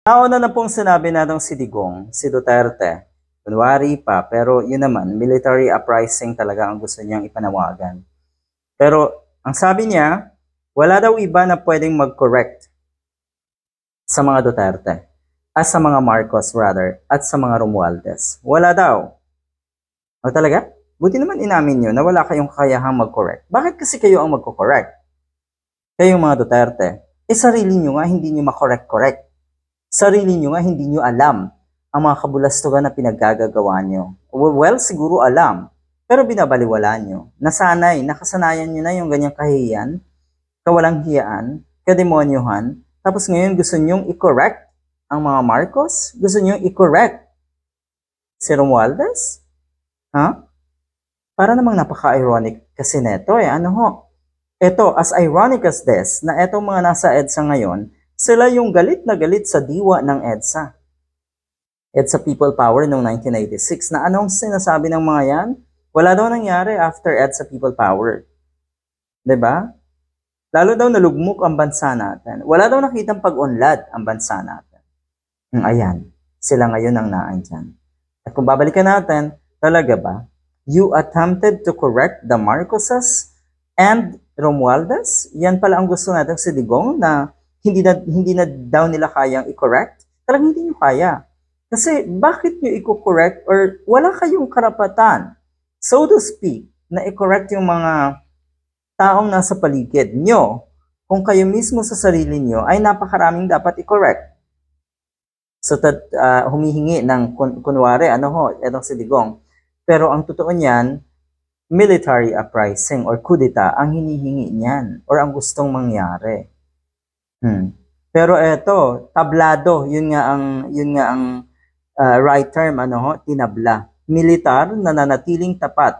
Nauna na pong sinabi natong si Digong, si Duterte, kunwari pa, pero yun naman, military uprising talaga ang gusto niyang ipanawagan. Pero ang sabi niya, wala daw iba na pwedeng mag-correct sa mga Duterte, at sa mga Marcos rather, at sa mga Romualdez. Wala daw. O talaga? Buti naman inamin nyo na wala kayong kakayahang mag-correct. Bakit kasi kayo ang magko-correct? Kayong mga Duterte, eh sarili nyo nga hindi nyo makorek-correct. Sarili nyo nga hindi nyo alam ang mga kabulastugan na pinaggagawa nyo. Well, siguro alam, pero binabaliwala nyo. Nasanay, nakasanayan nyo na yung ganyang kahiyan, kawalang hiyaan, kademonyohan, tapos ngayon gusto nyong i-correct ang mga Marcos? Gusto nyong i-correct si Romualdez? Ha? Para namang napaka-ironic kasi neto eh. Ano ho? Ito, as ironic as this, na etong mga nasa EDSA ngayon, sila yung galit na galit sa diwa ng EDSA. EDSA People Power noong 1986 na anong sinasabi ng mga yan? Wala daw nangyari after EDSA People Power. ba? Lalo daw nalugmok ang bansa natin. Wala daw nakitang pag-unlad ang bansa natin. Hmm, ayan, sila ngayon ang naandyan. At kung babalikan natin, talaga ba, you attempted to correct the Marcoses and Romualdez? Yan pala ang gusto natin si Digong na hindi na, hindi na daw nila kayang i-correct? Talagang hindi nyo kaya. Kasi bakit nyo i-correct or wala kayong karapatan, so to speak, na i-correct yung mga taong nasa paligid nyo kung kayo mismo sa sarili nyo ay napakaraming dapat i-correct. So, tat, ah, humihingi ng kun- kunwari, ano ho, etong si Digong. Pero ang totoo niyan, military uprising or kudeta ang hinihingi niyan or ang gustong mangyari. Hmm. Pero eto, tablado, yun nga ang yun nga ang ah, right term ano ho, tinabla. Militar na nanatiling tapat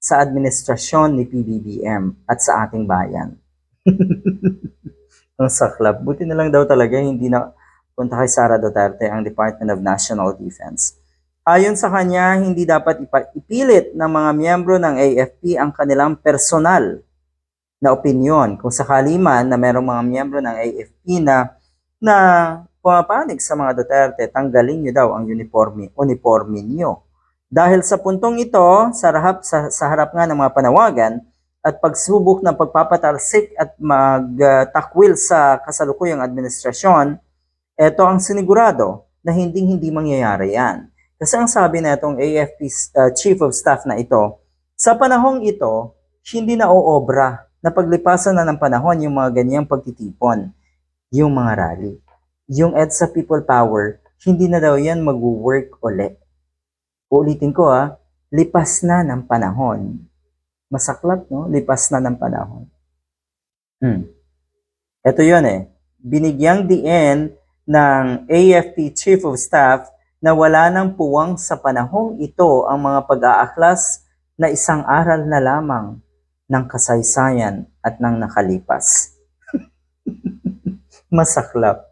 sa administrasyon ni PBBM at sa ating bayan. ang saklap. Buti na lang daw talaga hindi na punta kay Sara Duterte ang Department of National Defense. Ayon sa kanya, hindi dapat ipilit ng mga miyembro ng AFP ang kanilang personal na opinion. Kung sakali man na merong mga miyembro ng AFP na na pumapanig sa mga Duterte, tanggalin nyo daw ang uniforme, uniforme nyo. Dahil sa puntong ito, sa harap, sa, sa harap nga ng mga panawagan at pagsubok ng pagpapatalsik at magtakwil sa kasalukuyang administrasyon, ito ang sinigurado na hindi hindi mangyayari yan. Kasi ang sabi na itong AFP uh, Chief of Staff na ito, sa panahong ito, hindi na oobra na paglipasan na ng panahon yung mga ganyang pagtitipon, yung mga rally. Yung EDSA People Power, hindi na daw yan mag-work ulit. Uulitin ko ha, lipas na ng panahon. Masaklap, no? Lipas na ng panahon. Hmm. Ito yun eh. Binigyang diin ng AFP Chief of Staff na wala ng puwang sa panahong ito ang mga pag-aaklas na isang aral na lamang ng kasaysayan at ng nakalipas. Masaklap.